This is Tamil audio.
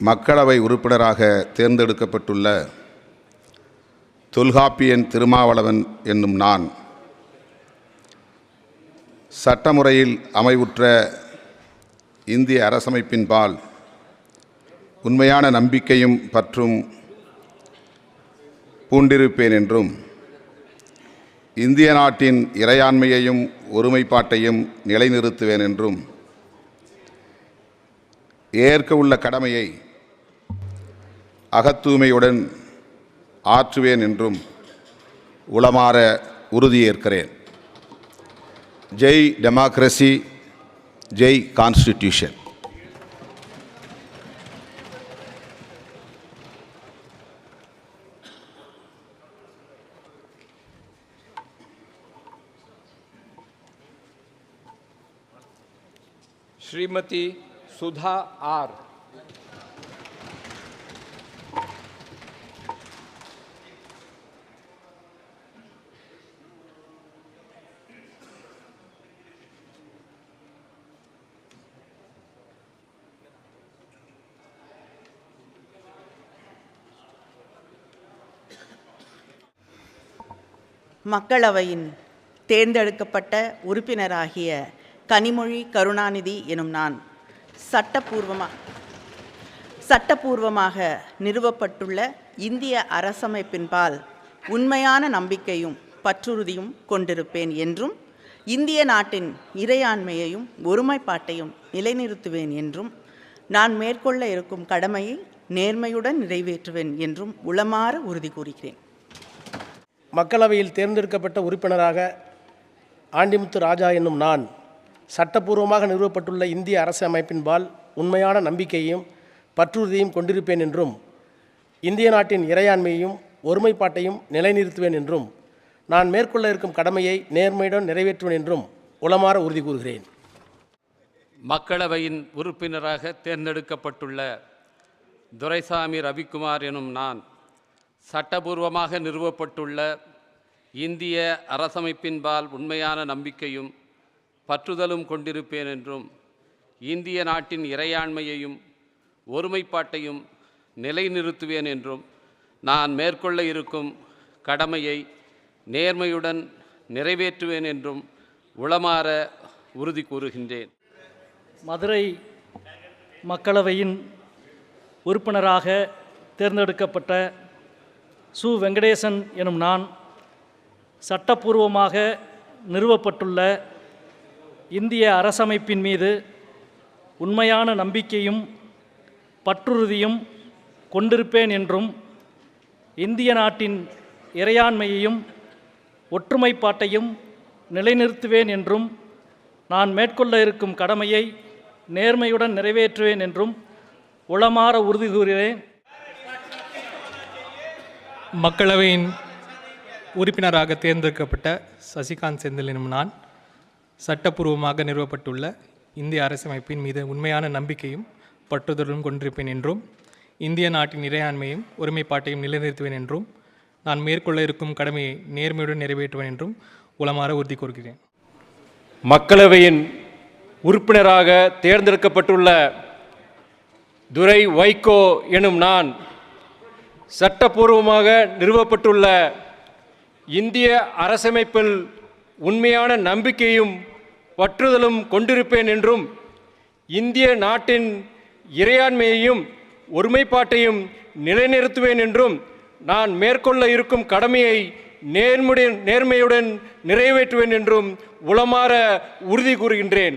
மக்களவை உறுப்பினராக தேர்ந்தெடுக்கப்பட்டுள்ள தொல்காப்பியன் திருமாவளவன் என்னும் நான் சட்டமுறையில் அமைவுற்ற இந்திய அரசமைப்பின்பால் உண்மையான நம்பிக்கையும் பற்றும் பூண்டிருப்பேன் என்றும் இந்திய நாட்டின் இறையாண்மையையும் ஒருமைப்பாட்டையும் நிலைநிறுத்துவேன் என்றும் ஏற்க உள்ள கடமையை அகத்தூய்மையுடன் ஆற்றுவேன் என்றும் உளமாற உறுதியேற்கிறேன் ஜெய் டெமோக்ரஸி ஜெய் கான்ஸ்டிடியூஷன் श्रीमती सुधा आर மக்களவையின் தேர்ந்தெடுக்கப்பட்ட உறுப்பினராகிய கனிமொழி கருணாநிதி எனும் நான் சட்டப்பூர்வமாக சட்டப்பூர்வமாக நிறுவப்பட்டுள்ள இந்திய அரசமைப்பின்பால் உண்மையான நம்பிக்கையும் பற்றுறுதியும் கொண்டிருப்பேன் என்றும் இந்திய நாட்டின் இறையாண்மையையும் ஒருமைப்பாட்டையும் நிலைநிறுத்துவேன் என்றும் நான் மேற்கொள்ள இருக்கும் கடமையை நேர்மையுடன் நிறைவேற்றுவேன் என்றும் உளமாற உறுதி கூறுகிறேன். மக்களவையில் தேர்ந்தெடுக்கப்பட்ட உறுப்பினராக ஆண்டிமுத்து ராஜா என்னும் நான் சட்டப்பூர்வமாக நிறுவப்பட்டுள்ள இந்திய அரசு அமைப்பின்பால் உண்மையான நம்பிக்கையையும் பற்றுறுதியும் கொண்டிருப்பேன் என்றும் இந்திய நாட்டின் இறையாண்மையையும் ஒருமைப்பாட்டையும் நிலைநிறுத்துவேன் என்றும் நான் மேற்கொள்ள இருக்கும் கடமையை நேர்மையுடன் நிறைவேற்றுவேன் என்றும் உளமாற உறுதி கூறுகிறேன். மக்களவையின் உறுப்பினராக தேர்ந்தெடுக்கப்பட்டுள்ள துரைசாமி ரவிக்குமார் எனும் நான் சட்டபூர்வமாக நிறுவப்பட்டுள்ள இந்திய அரசமைப்பின்பால் உண்மையான நம்பிக்கையும் பற்றுதலும் கொண்டிருப்பேன் என்றும் இந்திய நாட்டின் இறையாண்மையையும் ஒருமைப்பாட்டையும் நிலைநிறுத்துவேன் என்றும் நான் மேற்கொள்ள இருக்கும் கடமையை நேர்மையுடன் நிறைவேற்றுவேன் என்றும் உளமாற உறுதி கூறுகின்றேன். மதுரை மக்களவையின் உறுப்பினராக தேர்ந்தெடுக்கப்பட்ட சு. வெங்கடேசன் எனும் நான் சட்டப்பூர்வமாக நிறுவப்பட்டுள்ள இந்திய அரசமைப்பின் மீது உண்மையான நம்பிக்கையும் பற்றுறுதியும் கொண்டிருப்பேன் என்றும் இந்திய நாட்டின் இறையாண்மையையும் ஒற்றுமைப்பாட்டையும் நிலைநிறுத்துவேன் என்றும் நான் மேற்கொள்ள இருக்கும் கடமையை நேர்மையுடன் நிறைவேற்றுவேன் என்றும் உளமாற உறுதி கூறுகிறேன் மக்களவையின் உறுப்பினராக தேர்ந்தெடுக்கப்பட்ட சசிகாந்த் செந்தில் எனும் நான் சட்டப்பூர்வமாக நிறுவப்பட்டுள்ள இந்திய அரசமைப்பின் மீது உண்மையான நம்பிக்கையும் பற்றுதலும் கொண்டிருப்பேன் என்றும் இந்திய நாட்டின் இறையாண்மையும் ஒருமைப்பாட்டையும் நிலைநிறுத்துவேன் என்றும் நான் மேற்கொள்ள இருக்கும் கடமையை நேர்மையுடன் நிறைவேற்றுவேன் என்றும் உளமாற உறுதி கூறுகிறேன். மக்களவையின் உறுப்பினராக தேர்ந்தெடுக்கப்பட்டுள்ள துரை வைகோ எனும் நான் சட்டப்பூர்வமாக நிறுவப்பட்டுள்ள இந்திய அரசமைப்பில் உண்மையான நம்பிக்கையும் பற்றுதலும் கொண்டிருப்பேன் என்றும் இந்திய நாட்டின் இறையாண்மையையும் ஒருமைப்பாட்டையும் நிலைநிறுத்துவேன் என்றும் நான் மேற்கொள்ள இருக்கும் கடமையை நேர்முடன் நேர்மையுடன் நிறைவேற்றுவேன் என்றும் உளமாற உறுதி கூறுகின்றேன்.